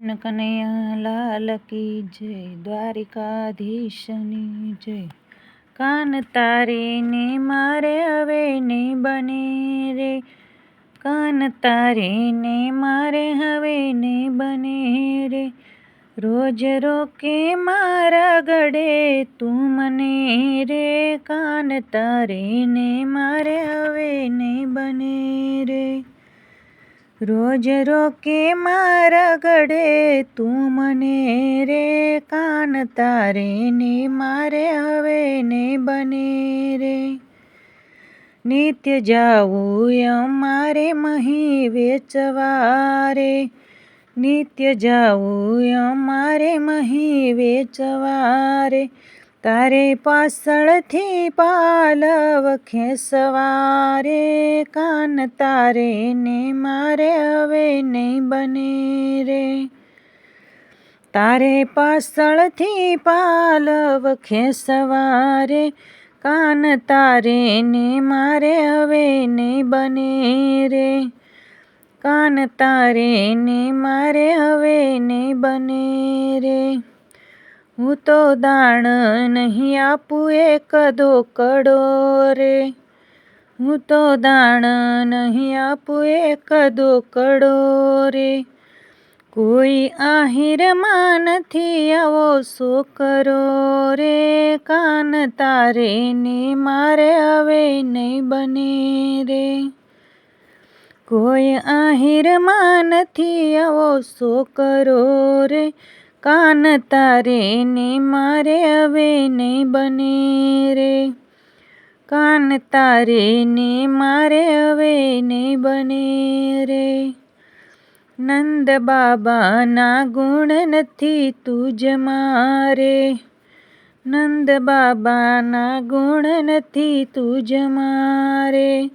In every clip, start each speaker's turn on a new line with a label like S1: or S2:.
S1: કનૈયા લાલ કી જય, દ્વારિકાધીશની જય. કાન તારે ને મારે હવે નહીં બને રે. કાન તારે ને મારે હવે નહીં બને રે. રોજ રોકે મારા ગળે તું મને રે. કાન તારે ને મારે હવે નહીં બને રે. રોજ રોકે મારા ગળે, તું મને રે કાન તારે, ને મારે હવે ને બને રે. નિત્ય જાવું અમારે મહી વેચવારે નિત્ય જાવું અમારે મહી વેચવારે તારે પાછળથી પાલવ ખેસવારે કાન તારે ને મારે હવે નહીં બને રે. તારે પાછળથી પાલવ ખેસવારે કાન તારે ને મારે હવે નહીં બને રે. કાન તારે ને મારે હવે નહીં બને રે. હું તો દાણ નહીં આપું એક કડો રે. હું તો દાણ નહીં આપું એક કડો રે. કોઈ આહિરમાં નથી આવો છોકરો રે. કાન તારે ને મારે હવે નહીં બને રે. કોઈ આહિરમાં નથી આવો છોકરો રે. કાન તારે ને મારે હવે નહીં બને રે. કાન તારે ને મારે હવે નહીં બને રે. નંદ બાબાના ગુણ નથી તુજ મારે. નંદ બાબાના ગુણ નથી તુજ મારે.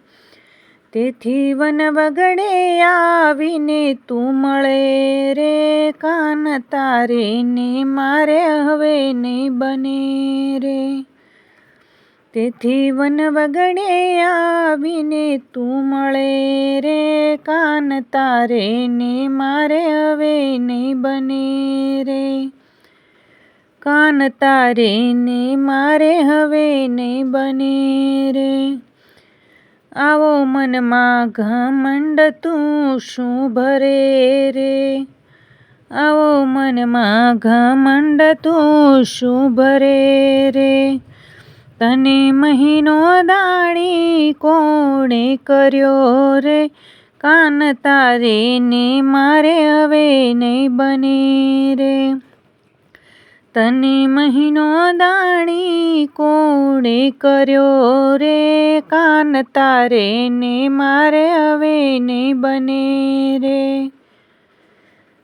S1: તેથી વન વગડે આવીને તું મળે રે કાન તારે, ને મારે હવે નહીં બને રે. તેથી વન વગડે આવીને તું મળે રે કાન તારે, ને મારે હવે નહીં બને રે. કાન તારે, ને મારે હવે નહીં બને રે. આવો મનમાં ઘમંડ તું શું ભરે રે? આવો મનમાં ઘમંડ તું શું ભરે રે? તને મહિનો દાણી કોણે કર્યો રે? કાન તારે ને મારે હવે નહીં બને રે. તને મહિનો દાણી કોણે કર્યો રે? કાન તારે ને મારે હવે નહીં બને રે?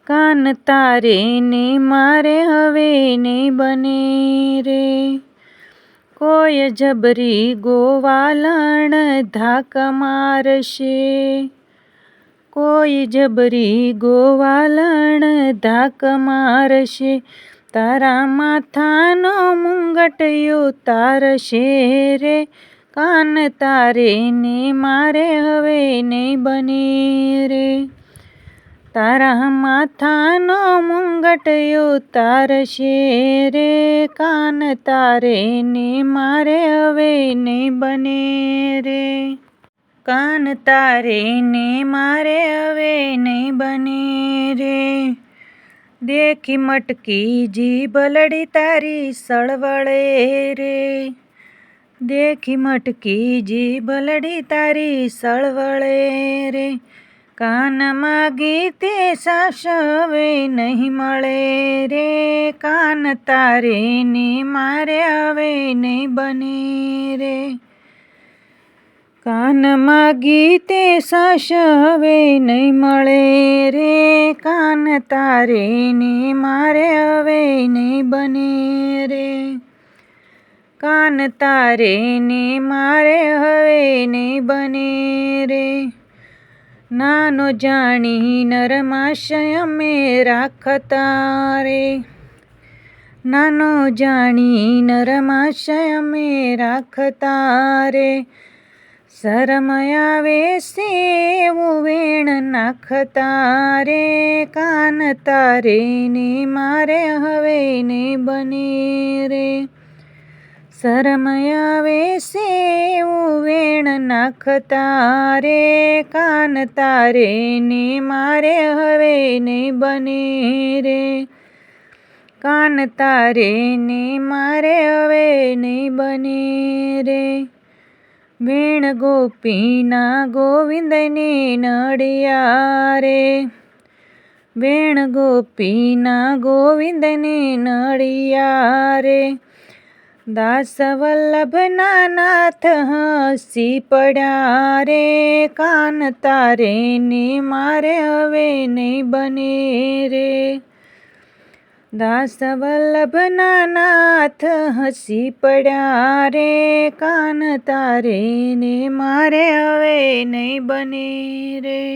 S1: કાન તારે ને મારે હવે નહીં બને રે? કોઈ જબરી ગોવાલણ ધાક મારશે? કોઈ જબરી ગોવાલણ ધાક મારશે? તારા માથાનો મુંગટયો તાર શેરે, કાન તારે ને મારે હવે નહીં બને રે તારા માથાનો મુંગટયો તાર શેરે, કાન તારે ને મારે હવે નહીં બને રે કાન તારે ને મારે હવે નહીં બને રે દેખી મટકી જીભ લડી તારી સળવળે રે. દેખી મટકી જીભ લડી તારી સળવળે રે. કાનમાં ગીતે સાસ હવે નહીં મળે રે. કાન તારે ને મારે હવે નહીં બને રે. કાનમાં ગીતે સાસ હવે નહીં મળે રે. કાન તારે ને મારે હવે નહીં બને રે. કાન તારે ને મારે હવે નહીં બને રે. નાનો જાણી નરમાશય અમે રાખતા રે નાનો જાણી નરમાશય અમે રાખતા રે શરમ આવે સેવું વેણ નાખતા રે કાન તારે ને મારે હવે ને બને રે. શરમયાવે સેવું વેણ નાખતા રે કાન તારે ને મારે હવે ને બને રે. કાન તારે ને મારે હવે નહીં બને રે. વેણ ગોપીના ગોવિંદને નડિયા રે ગોપીના ગોવિંદને નડિયા રે દાસ વલ્લભના નાથ હસી પડ્યા રે કાન તારે ને મારે હવે નહીં બને રે દાસ વલ્લભના નાથ હસી પડ્યા રે કાન તારે ને મારે હવે નહીં બને રે.